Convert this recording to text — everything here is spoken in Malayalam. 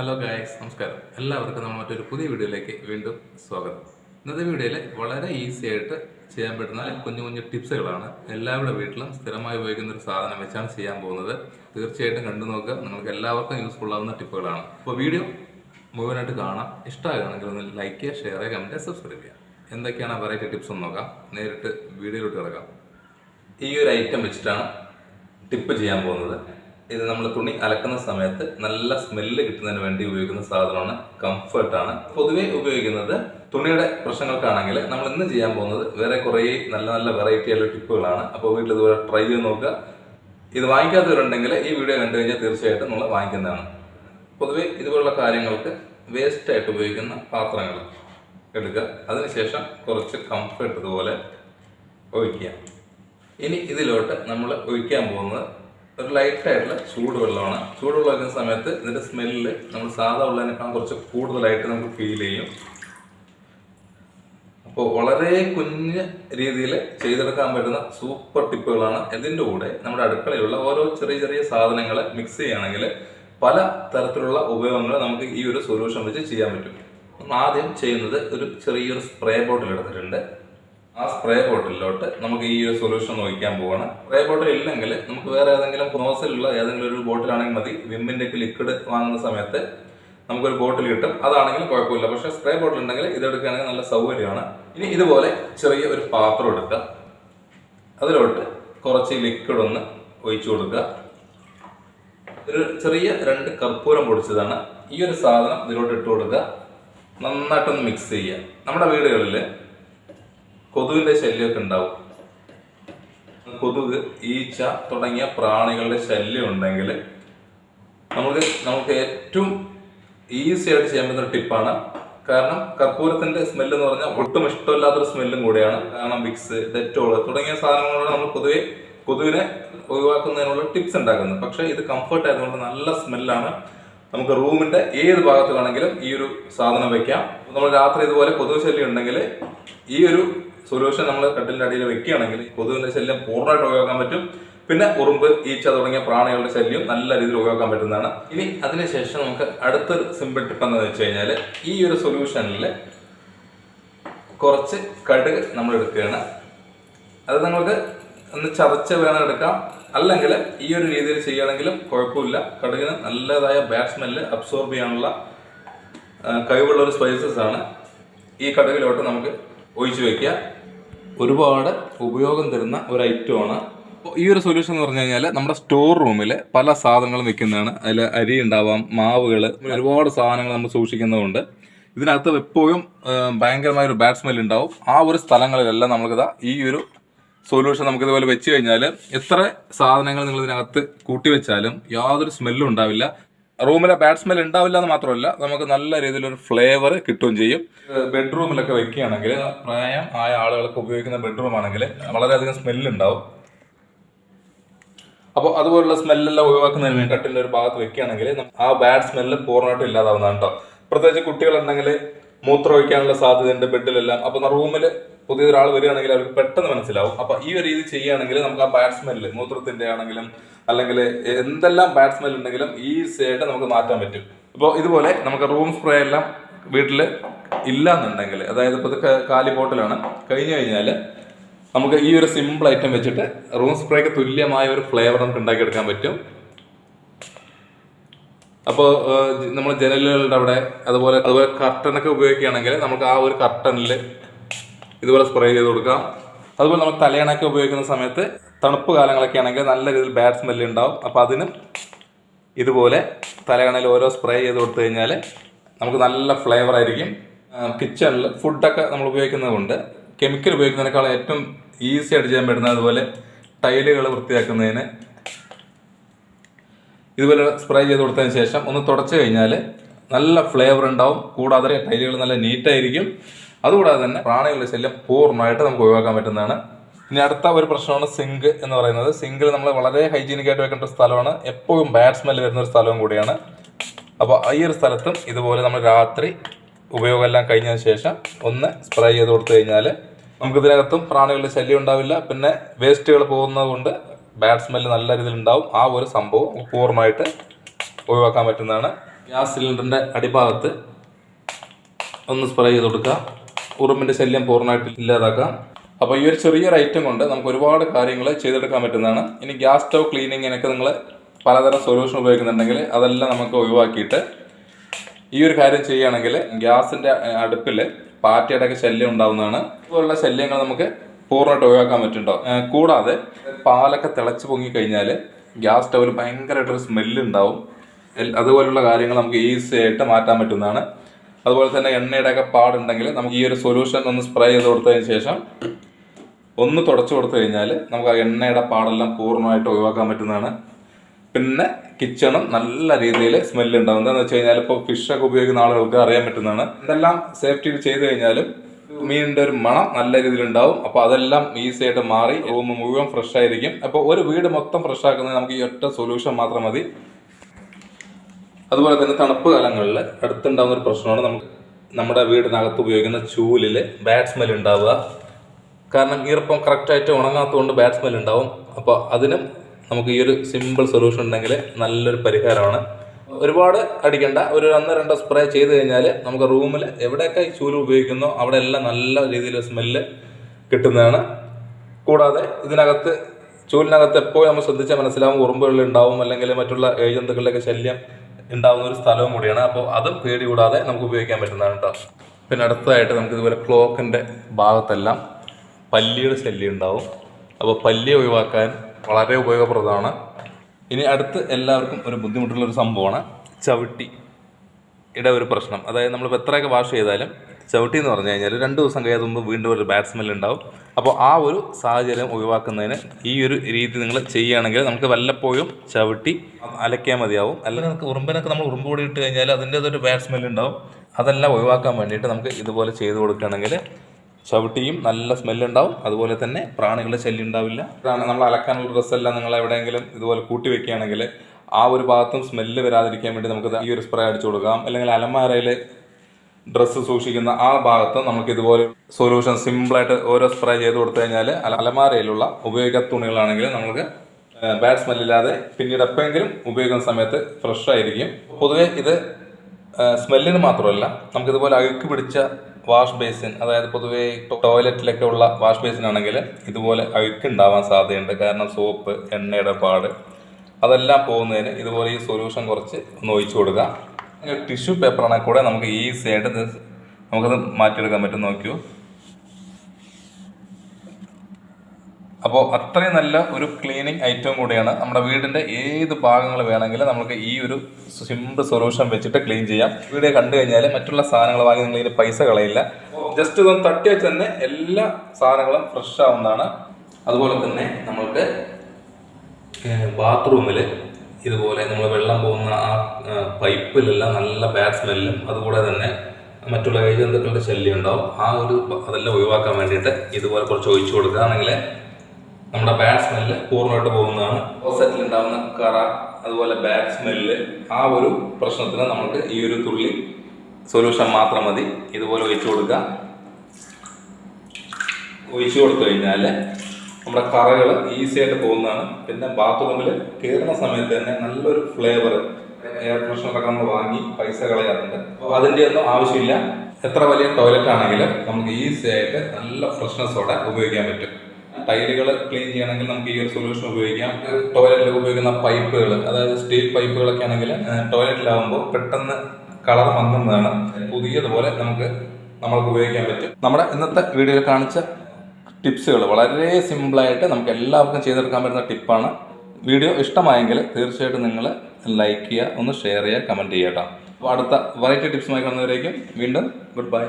ഹലോ ഗായ്സ് നമസ്കാരം. എല്ലാവർക്കും നമ്മൾ മറ്റൊരു പുതിയ വീഡിയോയിലേക്ക് വീണ്ടും സ്വാഗതം. ഇന്നത്തെ വീഡിയോയിൽ വളരെ ഈസി ആയിട്ട് ചെയ്യാൻ പറ്റുന്ന കുഞ്ഞു കുഞ്ഞു ടിപ്സുകളാണ്. എല്ലാവരുടെ വീട്ടിലും സ്ഥിരമായി ഉപയോഗിക്കുന്ന ഒരു സാധനം വെച്ചാണ് ചെയ്യാൻ പോകുന്നത്. തീർച്ചയായിട്ടും കണ്ടു നോക്കുക. നിങ്ങൾക്ക് എല്ലാവർക്കും യൂസ്ഫുൾ ആവുന്ന ടിപ്പുകളാണ്. അപ്പോൾ വീഡിയോ മുഴുവനായിട്ട് കാണാം. ഇഷ്ടമാകുകയാണെങ്കിൽ ഒന്ന് ലൈക്ക് ചെയ്യുക ഷെയർ ചെയ്യുക കമന്റ് സബ്സ്ക്രൈബ് ചെയ്യുക. എന്തൊക്കെയാണ് വെറൈറ്റി ടിപ്സ് എന്ന് നോക്കാം. നേരിട്ട് വീഡിയോയിലോട്ട് കിടക്കാം. ഈ ഒരു ഐറ്റം വെച്ചിട്ടാണ് ടിപ്പ് ചെയ്യാൻ പോകുന്നത്. ഇത് നമ്മൾ തുണി അലക്കുന്ന സമയത്ത് നല്ല സ്മെല്ല് കിട്ടുന്നതിന് വേണ്ടി ഉപയോഗിക്കുന്ന സാധനമാണ് കംഫർട്ടാണ് പൊതുവേ ഉപയോഗിക്കുന്നത് തുണിയുടെ പ്രശ്നങ്ങൾക്കാണെങ്കിൽ നമ്മൾ ഇന്ന് ചെയ്യാൻ പോകുന്നത് വേറെ കുറേ നല്ല നല്ല വെറൈറ്റി ആയിട്ടുള്ള ടിപ്പുകളാണ്. അപ്പോൾ വീട്ടിൽ ഇതുപോലെ ട്രൈ ചെയ്ത് നോക്കുക. ഇത് വാങ്ങിക്കാത്തവരുണ്ടെങ്കിൽ ഈ വീഡിയോ കണ്ടു കഴിഞ്ഞാൽ തീർച്ചയായിട്ടും നമ്മൾ വാങ്ങിക്കുന്നതാണ്. പൊതുവേ ഇതുപോലുള്ള കാര്യങ്ങൾക്ക് വേസ്റ്റായിട്ട് ഉപയോഗിക്കുന്ന പാത്രങ്ങൾ എടുക്കുക. അതിനുശേഷം കുറച്ച് കംഫർട്ട് ഇതുപോലെ ഒഴിക്കുക. ഇനി ഇതിലോട്ട് നമ്മൾ ഒഴിക്കാൻ പോകുന്നത് ഒരു ലൈറ്റ് ആയിട്ടുള്ള ചൂടുവെള്ളമാണ്. ചൂടുവെള്ളം വയ്ക്കുന്ന സമയത്ത് ഇതിന്റെ സ്മെല്ല് നമ്മൾ സാധാ ഉള്ളതിനേക്കാൾ കുറച്ച് കൂടുതലായിട്ട് നമുക്ക് ഫീൽ ചെയ്യും. അപ്പോൾ വളരെ കുഞ്ഞ് രീതിയിൽ ചെയ്തെടുക്കാൻ പറ്റുന്ന സൂപ്പർ ടിപ്പുകളാണ് ഇതിന്റെ കൂടെ നമ്മുടെ അടുക്കളയിലുള്ള ഓരോ ചെറിയ ചെറിയ സാധനങ്ങൾ മിക്സ് ചെയ്യുകയാണെങ്കിൽ പല തരത്തിലുള്ള ഉപയോഗങ്ങൾ നമുക്ക് ഈ ഒരു സൊല്യൂഷൻ വെച്ച് ചെയ്യാൻ പറ്റും. ആദ്യം ചെയ്യുന്നത് ഒരു ചെറിയൊരു സ്പ്രേ ബോട്ടിൽ എടുത്തിട്ടുണ്ട്. ആ സ്പ്രേ ബോട്ടിലോട്ട് നമുക്ക് ഈ ഒരു സൊല്യൂഷൻ ഒഴിക്കാൻ പോവാണ്. സ്പ്രേ ബോട്ടിൽ ഇല്ലെങ്കിൽ നമുക്ക് വേറെ ഏതെങ്കിലും നോസിലുള്ള ഏതെങ്കിലും ഒരു ബോട്ടിലാണെങ്കിൽ മതി. വിമ്മിന്റെ ഒക്കെ ലിക്വിഡ് വാങ്ങുന്ന സമയത്ത് നമുക്കൊരു ബോട്ടിൽ കിട്ടും. അതാണെങ്കിലും കുഴപ്പമില്ല. പക്ഷെ സ്പ്രേ ബോട്ടിൽ ഉണ്ടെങ്കിൽ ഇതെടുക്കുകയാണെങ്കിൽ നല്ല സൗകര്യമാണ്. ഇനി ഇതുപോലെ ചെറിയ ഒരു പാത്രം എടുക്കുക. അതിലോട്ട് കുറച്ച് ലിക്വിഡ് ഒന്ന് ഒഴിച്ചു കൊടുക്കുക. ഒരു ചെറിയ രണ്ട് കർപ്പൂരം പൊടിച്ചതാണ്. ഈ ഒരു സാധനം ഇതിലോട്ട് ഇട്ട് കൊടുക്കുക. നന്നായിട്ടൊന്ന് മിക്സ് ചെയ്യുക. നമ്മുടെ വീടുകളിൽ കൊതുകിന്റെ ശല്യമൊക്കെ ഉണ്ടാവും. കൊതുക് ഈച്ച തുടങ്ങിയ പ്രാണികളുടെ ശല്യം ഉണ്ടെങ്കിൽ നമുക്ക് നമുക്ക് ഏറ്റവും ഈസി ആയിട്ട് ചെയ്യാൻ പറ്റുന്ന ടിപ്പാണ് കാരണം കർപ്പൂരത്തിന്റെ സ്മെല്ല് എന്ന് പറഞ്ഞാൽ ഒട്ടും ഇഷ്ടമില്ലാത്തൊരു സ്മെല്ലും കൂടിയാണ്. കാരണം വിക്സ് ഡെറ്റോൾ തുടങ്ങിയ സാധനങ്ങളോട് നമ്മൾ പൊതുവെ കൊതുവിനെ ഒഴിവാക്കുന്നതിനുള്ള ടിപ്സ് ഉണ്ടാക്കുന്നത്. പക്ഷേ ഇത് കംഫർട്ട് ആയതുകൊണ്ട് നല്ല സ്മെല്ലാണ് നമുക്ക് റൂമിന്റെ ഏത് ഭാഗത്ത് വേണമെങ്കിലും ഈ ഒരു സാധനം വെക്കാം. നമ്മൾ രാത്രി ഇതുപോലെ കൊതുക് ശല്യം ഉണ്ടെങ്കിൽ ഈ ഒരു സൊല്യൂഷൻ നമ്മൾ കട്ടിലിന്റെ അടിയിൽ വെക്കുകയാണെങ്കിൽ കൊതുകിന്റെ ശല്യം പൂർണമായിട്ട് ഒഴിവാക്കാൻ പറ്റും. പിന്നെ ഉറുമ്പ് ഈച്ച തുടങ്ങിയ പ്രാണികളുടെ ശല്യം നല്ല രീതിയിൽ ഉപയോഗിക്കാൻ പറ്റുന്നതാണ്. ഇനി അതിനുശേഷം നമുക്ക് അടുത്തൊരു സിമ്പിൾ ടിപ്പ് എന്ന് വെച്ച് കഴിഞ്ഞാൽ ഈ ഒരു സൊല്യൂഷനിൽ കുറച്ച് കടുക് നമ്മൾ എടുക്കുകയാണ്. അത് നിങ്ങൾക്ക് ഒന്ന് ചതച്ച് വേണം എടുക്കാം അല്ലെങ്കിൽ ഈ ഒരു രീതിയിൽ ചെയ്യുകയാണെങ്കിലും കുഴപ്പമില്ല. കടുകിന് നല്ലതായ ബാഡ് സ്മെല്ല് അബ്സോർബ് ചെയ്യാനുള്ള കഴിവുള്ള ഒരു സ്പൈസസ് ആണ് ഈ കടുകിലോട്ട് നമുക്ക് ഒഴിച്ചു വെക്കുക. ഒരുപാട് ഉപയോഗം തരുന്ന ഒരു ഐറ്റമാണ് അപ്പോൾ ഈ ഒരു സൊല്യൂഷൻ എന്ന് പറഞ്ഞു കഴിഞ്ഞാൽ നമ്മുടെ സ്റ്റോർ റൂമിൽ പല സാധനങ്ങളും വെക്കുന്നതാണ് അതിൽ അരി ഉണ്ടാവാം മാവുകൾ ഒരുപാട് സാധനങ്ങൾ നമ്മൾ സൂക്ഷിക്കുന്നതുകൊണ്ട് ഇതിനകത്ത് എപ്പോഴും ഭയങ്കരമായ ഒരു ബാഡ് സ്മെൽ ഉണ്ടാവും. ആ ഒരു സ്ഥലങ്ങളിലെല്ലാം നമുക്കിതാ ഈ ഒരു സൊല്യൂഷൻ നമുക്ക് ഇതുപോലെ വെച്ച് കഴിഞ്ഞാൽ എത്ര സാധനങ്ങൾ നിങ്ങൾ ഇതിനകത്ത് കൂട്ടി വെച്ചാലും യാതൊരു സ്മെല്ലും ഉണ്ടാവില്ല. റൂമിലെ ബാഡ് സ്മെൽ ഉണ്ടാവില്ല എന്ന് മാത്രമല്ല നമുക്ക് നല്ല രീതിയിലൊരു ഫ്ലേവർ കിട്ടുകയും ചെയ്യും. ബെഡ്റൂമിലൊക്കെ വെക്കുകയാണെങ്കിൽ പ്രായം ആയ ആളുകൾക്ക് ഉപയോഗിക്കുന്ന ബെഡ്റൂം ആണെങ്കിൽ വളരെയധികം സ്മെല്ല് ഉണ്ടാവും. അപ്പോൾ അതുപോലുള്ള സ്മെല്ലെല്ലാം ഒഴിവാക്കുന്നതിന് വേണ്ടി കട്ടിന്റെ ഒരു ഭാഗത്ത് വെക്കുകയാണെങ്കിൽ ആ ബാഡ് സ്മെല്ല് പൂർണമായിട്ടും ഇല്ലാതാവുന്നതാണ് കേട്ടോ പ്രത്യേകിച്ച് കുട്ടികളുണ്ടെങ്കിൽ മൂത്രം ഒഴിക്കാനുള്ള സാധ്യതയുണ്ട് ബെഡിലെല്ലാം. അപ്പൊ റൂമിൽ പുതിയൊരാൾ വരികയാണെങ്കിൽ അവർക്ക് പെട്ടെന്ന് മനസ്സിലാവും. അപ്പൊ ഈ ഒരു രീതി ചെയ്യുകയാണെങ്കിൽ നമുക്ക് ആ ബാഡ് സ്മെല്ല് മൂത്രത്തിന്റെ ആണെങ്കിലും അല്ലെങ്കിൽ എന്തെല്ലാം ബാഡ് ഉണ്ടെങ്കിലും ഈ ആയിട്ട് നമുക്ക് മാറ്റാൻ പറ്റും. ഇപ്പോൾ ഇതുപോലെ നമുക്ക് റൂം സ്പ്രേ എല്ലാം വീട്ടിൽ ഇല്ല എന്നുണ്ടെങ്കിൽ അതായത് ഇപ്പോൾ ഇത് കാലി ബോട്ടിലാണ്. കഴിഞ്ഞു കഴിഞ്ഞാൽ നമുക്ക് ഈ ഒരു സിമ്പിൾ ഐറ്റം വെച്ചിട്ട് റൂം സ്പ്രേക്ക് തുല്യമായ ഒരു ഫ്ലേവർ നമുക്ക് ഉണ്ടാക്കിയെടുക്കാൻ പറ്റും. അപ്പോൾ നമ്മൾ ജനലുകളുടെ അവിടെ അതുപോലെ അതുപോലെ കർട്ടനൊക്കെ ഉപയോഗിക്കുകയാണെങ്കിൽ നമുക്ക് ആ ഒരു കർട്ടനിൽ ഇതുപോലെ സ്പ്രേ ചെയ്ത് കൊടുക്കാം. അതുപോലെ നമ്മൾ തലയണയൊക്കെ ഉപയോഗിക്കുന്ന സമയത്ത് തണുപ്പ് കാലങ്ങളൊക്കെ ആണെങ്കിൽ നല്ല രീതിയിൽ ബാഡ് സ്മെല്ല് ഉണ്ടാവും. അപ്പോൾ അതിനും ഇതുപോലെ തലയണയിൽ ഓരോ സ്പ്രേ ചെയ്ത് കൊടുത്തു കഴിഞ്ഞാൽ നമുക്ക് നല്ല ഫ്ലേവർ ആയിരിക്കും. കിച്ചണിൽ ഫുഡൊക്കെ നമ്മൾ ഉപയോഗിക്കുന്നതുകൊണ്ട് കെമിക്കൽ ഉപയോഗിക്കുന്നതിനേക്കാൾ ഏറ്റവും ഈസി ആയിട്ട് ചെയ്യാൻ പറ്റുന്നത് അതുപോലെ ടൈലുകൾ വൃത്തിയാക്കുന്നതിന് ഇതുപോലെ സ്പ്രേ ചെയ്ത് കൊടുത്തതിന് ശേഷം ഒന്ന് തുടച്ചു കഴിഞ്ഞാൽ നല്ല ഫ്ലേവർ ഉണ്ടാവും. കൂടാതെ ടൈലുകൾ നല്ല നീറ്റായിരിക്കും അതുകൂടാതെ തന്നെ പ്രാണികളുടെ ശല്യം പൂർണമായിട്ട് നമുക്ക് ഒഴിവാക്കാൻ പറ്റുന്നതാണ്. ഇനി അടുത്ത ഒരു പ്രശ്നമാണ് സിങ്ക് എന്ന് പറയുന്നത്. സിങ്കിൽ നമ്മൾ വളരെ ഹൈജീനിക് ആയിട്ട് വെക്കേണ്ട സ്ഥലമാണ്. എപ്പോഴും ബാഡ് സ്മെല്ല് വരുന്ന ഒരു സ്ഥലവും കൂടിയാണ്. അപ്പോൾ ഈ ഒരു സ്ഥലത്തും ഇതുപോലെ നമ്മൾ രാത്രി ഉപയോഗമെല്ലാം കഴിഞ്ഞതിന് ശേഷം ഒന്ന് സ്പ്രേ ചെയ്ത് കൊടുത്തു കഴിഞ്ഞാൽ നമുക്ക് ഇതിനകത്തും പ്രാണികളുടെ ശല്യം ഉണ്ടാവില്ല. പിന്നെ വേസ്റ്റുകൾ പോകുന്നത് കൊണ്ട് ബാഡ് സ്മെല്ല് നല്ല രീതിയിൽ ഉണ്ടാവും. ആ ഒരു സംഭവം പൂർണമായിട്ട് ഒഴിവാക്കാൻ പറ്റുന്നതാണ്. ഗ്യാസ് സിലിണ്ടറിന്റെ അടിഭാഗത്ത് ഒന്ന് സ്പ്രേ ചെയ്ത് കൊടുക്കുക. ഉറുമ്പിന്റെ ശല്യം പൂർണമായിട്ട് ഇല്ലാതാക്കാം. അപ്പോൾ ഈ ഒരു ചെറിയൊരു ഐറ്റം കൊണ്ട് നമുക്ക് ഒരുപാട് കാര്യങ്ങൾ ചെയ്തെടുക്കാൻ പറ്റുന്നതാണ്. ഇനി ഗ്യാസ് സ്റ്റവ് ക്ലീനിങ്ങിനൊക്കെ നിങ്ങൾ പലതരം സൊല്യൂഷൻ ഉപയോഗിക്കുന്നുണ്ടെങ്കിൽ അതെല്ലാം നമുക്ക് ഒഴിവാക്കിയിട്ട് ഈ ഒരു കാര്യം ചെയ്യുകയാണെങ്കിൽ ഗ്യാസിന്റെ അടുപ്പിൽ പാറ്റയുടെ ഒക്കെ ശല്യം ഉണ്ടാവുന്നതാണ്. ഇതുപോലുള്ള ശല്യങ്ങൾ നമുക്ക് പൂർണമായിട്ട് ഒഴിവാക്കാൻ പറ്റുണ്ടോ കൂടാതെ പാലൊക്കെ തിളച്ച് പൊങ്ങി കഴിഞ്ഞാൽ ഗ്യാസ് സ്റ്റവിൽ ഭയങ്കരമായിട്ടൊരു സ്മെല്ല് ഉണ്ടാവും അതുപോലുള്ള കാര്യങ്ങൾ നമുക്ക് ഈസി ആയിട്ട് മാറ്റാൻ പറ്റുന്നതാണ്. അതുപോലെ തന്നെ എണ്ണയുടെ ഒക്കെ പാടുണ്ടെങ്കിൽ നമുക്ക് ഈ ഒരു സൊല്യൂഷൻ ഒന്ന് സ്പ്രേ ചെയ്ത് കൊടുത്തതിന് ശേഷം ഒന്ന് തുടച്ചു കൊടുത്തു കഴിഞ്ഞാൽ നമുക്ക് ആ എണ്ണയുടെ പാടെല്ലാം പൂർണമായിട്ട് ഒഴിവാക്കാൻ പറ്റുന്നതാണ്. പിന്നെ കിച്ചണും നല്ല രീതിയിൽ സ്മെല്ല് ഉണ്ടാവും എന്താണെന്ന് വെച്ച് കഴിഞ്ഞാൽ ഇപ്പോൾ ഫിഷൊക്കെ ഉപയോഗിക്കുന്ന ആളുകൾക്ക് അറിയാൻ പറ്റുന്നതാണ്. ഇതെല്ലാം സേഫ്റ്റിയിൽ ചെയ്ത് കഴിഞ്ഞാലും മീനിന്റെ ഒരു മണം നല്ല രീതിയിൽ ഉണ്ടാവും അപ്പോൾ അതെല്ലാം ഈസി ആയിട്ട് മാറി റൂം മുഴുവൻ ഫ്രഷ് ആയിരിക്കും. അപ്പോൾ ഒരു വീട് മൊത്തം ഫ്രഷ് ആക്കുന്നത് നമുക്ക് ഈ ഒറ്റ സൊല്യൂഷൻ മാത്രം മതി. അതുപോലെ തന്നെ തണുപ്പ് കാലങ്ങളിൽ അടുത്തുണ്ടാകുന്ന ഒരു പ്രശ്നമാണ് നമുക്ക് നമ്മുടെ വീടിനകത്ത് ഉപയോഗിക്കുന്ന ചൂലിൽ ബാഡ് സ്മെൽ ഉണ്ടാവുക. കാരണം ഈർപ്പം കറക്റ്റായിട്ട് ഉണങ്ങാത്തതുകൊണ്ട് ബാഡ് സ്മെൽ ഉണ്ടാവും. അപ്പോൾ അതിനും നമുക്ക് ഈ ഒരു സിമ്പിൾ സൊല്യൂഷൻ ഉണ്ടെങ്കിൽ നല്ലൊരു പരിഹാരമാണ്. ഒരുപാട് അടിക്കേണ്ട. ഒരു ഒന്ന് രണ്ടോ സ്പ്രേ ചെയ്ത് കഴിഞ്ഞാൽ നമുക്ക് റൂമിൽ എവിടെയൊക്കെ ഈ ചൂൽ ഉപയോഗിക്കുന്നോ അവിടെ എല്ലാം നല്ല രീതിയിൽ സ്മെല്ല് കിട്ടുന്നതാണ്. കൂടാതെ ഇതിനകത്ത് ചൂലിനകത്ത് എപ്പോഴും നമ്മൾ ശ്രദ്ധിച്ചാൽ മനസ്സിലാവും ഉറുമ്പുകളിൽ ഉണ്ടാവും അല്ലെങ്കിൽ മറ്റുള്ള ഏജന്തുക്കളുടെയൊക്കെ ശല്യം ഉണ്ടാവുന്ന ഒരു സ്ഥലവും കൂടിയാണ്. അപ്പോൾ അതും പേടി കൂടാതെ നമുക്ക് ഉപയോഗിക്കാൻ പറ്റുന്നതാണ് കേട്ടോ പിന്നെ അടുത്തതായിട്ട് നമുക്ക് ഇതുപോലെ ക്ലോക്കിന്റെ ഭാഗത്തെല്ലാം പല്ലിയുടെ ശല്യം ഉണ്ടാവും. അപ്പോൾ പല്ലി ഒഴിവാക്കാൻ വളരെ ഉപയോഗപ്രദമാണ്. ഇനി അടുത്ത് എല്ലാവർക്കും ഒരു ബുദ്ധിമുട്ടുള്ള ഒരു സംഭവമാണ് ചവിട്ടി. ഇടെ ഒരു പ്രശ്നം. അതായത് നമ്മൾ എത്രയൊക്കെ വാഷ് ചെയ്താലും ചവിട്ടി എന്ന് പറഞ്ഞു കഴിഞ്ഞാൽ രണ്ട് ദിവസം കഴിയാതെ വീണ്ടും ഒരു ബാഡ് ഉണ്ടാവും. അപ്പോൾ ആ ഒരു സാഹചര്യം ഒഴിവാക്കുന്നതിന് ഈ ഒരു രീതി നിങ്ങൾ ചെയ്യുകയാണെങ്കിൽ നമുക്ക് വല്ലപ്പോഴും ചവിട്ടി അലക്കാൻ മതിയാവും. അല്ലെങ്കിൽ നമുക്ക് ഉറുമ്പിനൊക്കെ നമ്മൾ ഉറുമ്പ് കൂടി ഇട്ട് കഴിഞ്ഞാൽ അതിന്റെതൊരു ബാഡ് സ്മെൽ ഉണ്ടാവും. അതെല്ലാം ഒഴിവാക്കാൻ വേണ്ടിയിട്ട് നമുക്ക് ഇതുപോലെ ചെയ്തു കൊടുക്കുകയാണെങ്കിൽ ചവിട്ടിയും നല്ല സ്മെല്ലുണ്ടാവും. അതുപോലെ തന്നെ പ്രാണികളുടെ ശല്യം ഉണ്ടാവില്ല. നമ്മൾ അലക്കാനുള്ള ഡ്രസ്സെല്ലാം നിങ്ങൾ എവിടെയെങ്കിലും ഇതുപോലെ കൂട്ടി വെക്കുകയാണെങ്കിൽ ആ ഒരു ഭാഗത്തും സ്മെല്ല് വരാതിരിക്കാൻ വേണ്ടി നമുക്ക് ഈ ഒരു സ്പ്രേ അടിച്ചു കൊടുക്കാം. അല്ലെങ്കിൽ അലമാരയിൽ ഡ്രസ്സ് സൂക്ഷിക്കുന്ന ആ ഭാഗത്ത് നമുക്ക് ഇതുപോലെ സൊല്യൂഷൻ സിമ്പിളായിട്ട് ഓരോ സ്പ്രേ ചെയ്ത് കൊടുത്തു കഴിഞ്ഞാൽ അലമാരയിലുള്ള ഉപയോഗിക്കാത്ത തുണികളാണെങ്കിൽ നമുക്ക് ബാഡ് സ്മെല്ലില്ലാതെ പിന്നീട് എപ്പോഴെങ്കിലും ഉപയോഗിക്കുന്ന സമയത്ത് ഫ്രഷ് ആയിരിക്കും. പൊതുവേ ഇത് സ്മെല്ലിന് മാത്രമല്ല നമുക്കിതുപോലെ അഴുക്ക് പിടിച്ച വാഷ് ബേസിൻ അതായത് പൊതുവേ ടോയ്ലറ്റിലൊക്കെ ഉള്ള വാഷ് ബേസിൻ ആണെങ്കിൽ ഇതുപോലെ അഴുക്ക് ഉണ്ടാവാൻ സാധ്യതയുണ്ട്. കാരണം സോപ്പ് എണ്ണയുടെ പാട് അതെല്ലാം പോകുന്നതിന് ഇതുപോലെ ഈ സൊല്യൂഷൻ കുറച്ച് ഒന്ന് ഒഴിച്ചു കൊടുക്കുക. ടിഷ്യൂ പേപ്പറാണെങ്കിൽ കൂടെ നമുക്ക് ഈസി ആയിട്ട് നമുക്കത് മാറ്റിയെടുക്കാൻ പറ്റും. നോക്കിയോ അപ്പോൾ അത്രയും നല്ല ഒരു ക്ലീനിങ് ഐറ്റം കൂടിയാണ് നമ്മുടെ വീടിന്റെ ഏത് ഭാഗങ്ങൾ വേണമെങ്കിലും നമുക്ക് ഈ ഒരു സിമ്പിൾ സൊല്യൂഷൻ വെച്ചിട്ട് ക്ലീൻ ചെയ്യാം. വീഡിയോ കണ്ടു കഴിഞ്ഞാൽ മറ്റുള്ള സാധനങ്ങൾ വാങ്ങി നിങ്ങൾ ഇതിന് പൈസ കളയില്ല. ജസ്റ്റ് ഇതൊന്ന് തട്ടി വെച്ച് തന്നെ എല്ലാ സാധനങ്ങളും ഫ്രഷ് ആവുന്നതാണ്. അതുപോലെ തന്നെ നമ്മൾക്ക് ബാത്റൂമിൽ ഇതുപോലെ നമ്മൾ വെള്ളം പോകുന്ന ആ പൈപ്പിലെല്ലാം നല്ല ബാഡ് സ്മെല്ലും അതുകൂടെ തന്നെ മറ്റുള്ള ഏജന്തുക്കളുടെ ശല്യം ഉണ്ടാവും. ആ ഒരു അതെല്ലാം ഒഴിവാക്കാൻ വേണ്ടിയിട്ട് ഇതുപോലെ കുറച്ച് ഒഴിച്ചു കൊടുക്കുകയാണെങ്കിൽ നമ്മുടെ ബാഡ് സ്മെല്ല് പൂർണമായിട്ട് പോകുന്നതാണ്. ഓസറ്റിൽ ഉണ്ടാകുന്ന കറ അതുപോലെ ബാഡ് സ്മെല്ല് ആ ഒരു പ്രശ്നത്തിന് നമുക്ക് ഈ ഒരു തുള്ളി സൊല്യൂഷൻ മാത്രം മതി. ഇതുപോലെ ഒഴിച്ചു കൊടുക്കുക. ഒഴിച്ചു കൊടുത്തു കഴിഞ്ഞാൽ നമ്മുടെ കറകൾ ഈസി ആയിട്ട് പോകുന്നതാണ്. പിന്നെ ബാത്റൂമിൽ കയറുന്ന സമയത്ത് തന്നെ നല്ലൊരു ഫ്ലേവർ എയർ ഫ്രഷ്നറൊക്കെ നമ്മൾ വാങ്ങി പൈസ കളയാറുണ്ട്. അപ്പോൾ അതിന്റെ ഒന്നും ആവശ്യമില്ല. എത്ര വലിയ ടോയ്ലറ്റ് ആണെങ്കിലും നമുക്ക് ഈസി ആയിട്ട് നല്ല ഫ്രഷ്നെസ്സോടെ ഉപയോഗിക്കാൻ പറ്റും. ടൈലുകൾ ക്ലീൻ ചെയ്യണമെങ്കിൽ നമുക്ക് ഈ ഒരു സൊല്യൂഷൻ ഉപയോഗിക്കാം. ടോയ്ലറ്റിൽ ഉപയോഗിക്കുന്ന പൈപ്പുകൾ അതായത് സ്റ്റീൽ പൈപ്പുകളൊക്കെ ആണെങ്കിൽ ടോയ്ലറ്റിലാവുമ്പോൾ പെട്ടെന്ന് കളർ മങ്ങുന്നതാണ് പുതിയതുപോലെ നമുക്ക് നമ്മൾക്ക് ഉപയോഗിക്കാൻ പറ്റും. നമ്മുടെ ഇന്നത്തെ വീഡിയോയിൽ കാണിച്ച ടിപ്സുകൾ വളരെ സിമ്പിളായിട്ട് നമുക്ക് എല്ലാവർക്കും ചെയ്തെടുക്കാൻ പറ്റുന്ന ടിപ്പാണ്. വീഡിയോ ഇഷ്ടമായെങ്കിൽ തീർച്ചയായിട്ടും നിങ്ങൾ ലൈക്ക് ചെയ്യുക ഒന്ന് ഷെയർ ചെയ്യുക കമന്റ് ചെയ്യുക കേട്ടോ. അപ്പോൾ അടുത്ത വെറൈറ്റി ടിപ്സുമായി കാണുന്നവരേക്കും വീണ്ടും ഗുഡ് ബൈ